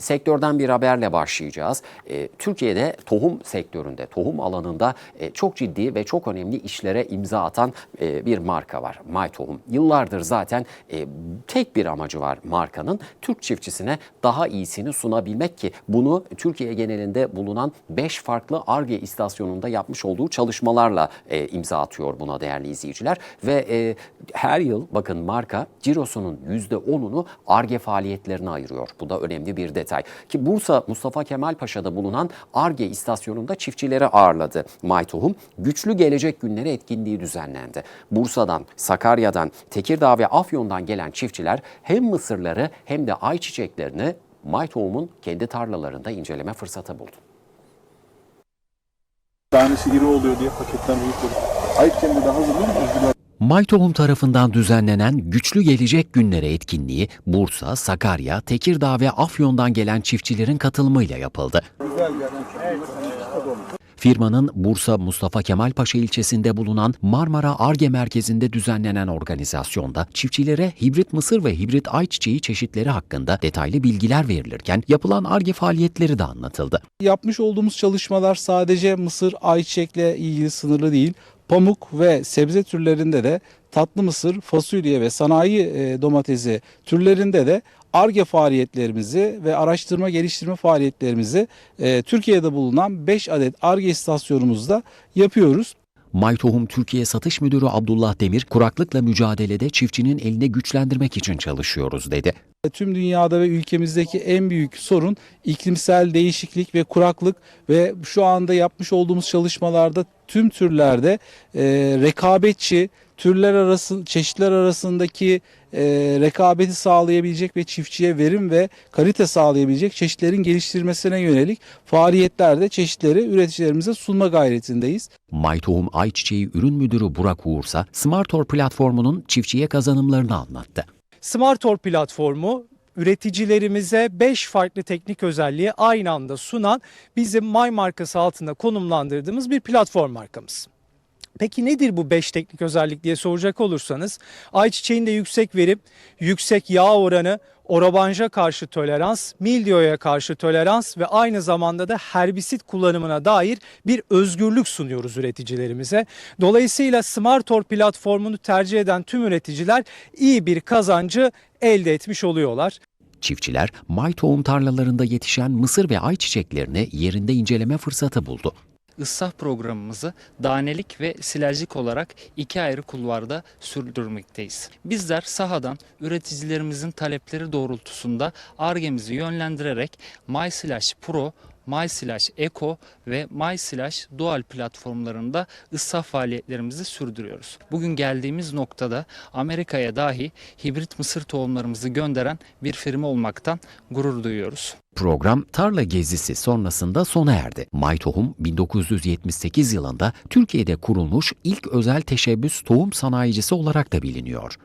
Sektörden bir haberle başlayacağız. Ee, Türkiye'de tohum sektöründe, tohum alanında e, çok ciddi ve çok önemli işlere imza atan e, bir marka var. May Tohum. Yıllardır zaten e, tek bir amacı var markanın. Türk çiftçisine daha iyisini sunabilmek ki bunu Türkiye genelinde bulunan 5 farklı ARGE istasyonunda yapmış olduğu çalışmalarla e, imza atıyor buna değerli izleyiciler. Ve e, her yıl bakın marka cirosunun %10'unu ARGE faaliyetlerine ayırıyor. Bu da önemli bir detay. Ki Bursa Mustafa Kemal Paşa'da bulunan ARGE istasyonunda çiftçileri ağırladı. May Tohum Güçlü Gelecek Günleri etkinliği düzenlendi. Bursa'dan, Sakarya'dan, Tekirdağ ve Afyon'dan gelen çiftçiler hem mısırları hem de ayçiçeklerini May Tohum'un kendi tarlalarında inceleme fırsatı buldu. Tanesi iri oluyor diye paketten büyük oluyor. Ayıpken de hazırlıyor musunuz? Güler May Tohum tarafından düzenlenen Güçlü Gelecek Günleri etkinliği Bursa, Sakarya, Tekirdağ ve Afyon'dan gelen çiftçilerin katılımıyla yapıldı. Firmanın Bursa Mustafa Kemal Paşa ilçesinde bulunan Marmara Arge Merkezi'nde düzenlenen organizasyonda çiftçilere hibrit mısır ve hibrit ayçiçeği çeşitleri hakkında detaylı bilgiler verilirken yapılan Arge faaliyetleri de anlatıldı. Yapmış olduğumuz çalışmalar sadece mısır, ayçiçekle ilgili sınırlı değil. Pamuk ve sebze türlerinde de tatlı mısır, fasulye ve sanayi e, domatesi türlerinde de ARGE faaliyetlerimizi ve araştırma geliştirme faaliyetlerimizi e, Türkiye'de bulunan 5 adet ARGE istasyonumuzda yapıyoruz. May Tohum Türkiye Satış Müdürü Abdullah Demir, kuraklıkla mücadelede çiftçinin eline güçlendirmek için çalışıyoruz dedi. Tüm dünyada ve ülkemizdeki en büyük sorun iklimsel değişiklik ve kuraklık ve şu anda yapmış olduğumuz çalışmalarda tüm türlerde e, rekabetçi türler arası çeşitler arasındaki e, rekabeti sağlayabilecek ve çiftçiye verim ve kalite sağlayabilecek çeşitlerin geliştirmesine yönelik faaliyetlerde çeşitleri üreticilerimize sunma gayretindeyiz. May Tohum Ayçiçeği Ürün Müdürü Burak Uğursa, Smartor platformunun çiftçiye kazanımlarını anlattı. Smartor platformu üreticilerimize 5 farklı teknik özelliği aynı anda sunan bizim My markası altında konumlandırdığımız bir platform markamız. Peki nedir bu 5 teknik özellik diye soracak olursanız ayçiçeğinde yüksek verim, yüksek yağ oranı, orobanja karşı tolerans, mildiyoya karşı tolerans ve aynı zamanda da herbisit kullanımına dair bir özgürlük sunuyoruz üreticilerimize. Dolayısıyla Smartor platformunu tercih eden tüm üreticiler iyi bir kazancı elde etmiş oluyorlar. Çiftçiler, May Tohum tarlalarında yetişen mısır ve ayçiçeklerini yerinde inceleme fırsatı buldu. Islah programımızı danelik ve silajlık olarak iki ayrı kulvarda sürdürmekteyiz. Bizler sahadan üreticilerimizin talepleri doğrultusunda ARGE'mizi yönlendirerek MySlash Pro, MySlash Eco ve MySlash Dual platformlarında ıslah faaliyetlerimizi sürdürüyoruz. Bugün geldiğimiz noktada Amerika'ya dahi hibrit mısır tohumlarımızı gönderen bir firma olmaktan gurur duyuyoruz. Program tarla gezisi sonrasında sona erdi. May Tohum 1978 yılında Türkiye'de kurulmuş ilk özel teşebbüs tohum sanayicisi olarak da biliniyor.